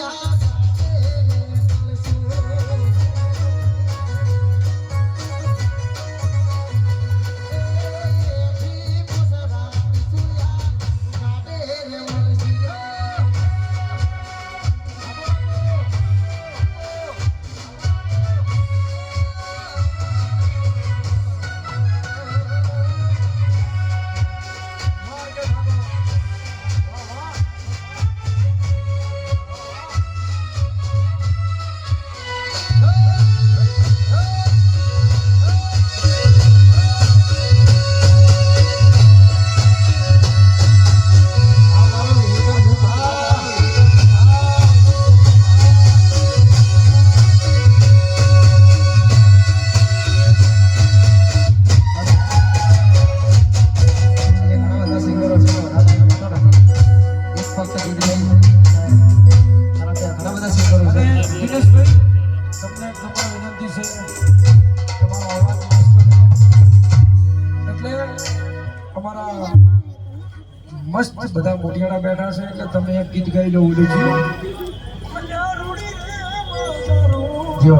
ya ઘણા વિનંતી છે. એટલે અમારા મસ્ત બધા મોટિયાળા બેઠા છે એટલે તમે એક ગીત ગાઈ લો ઓલું છું જો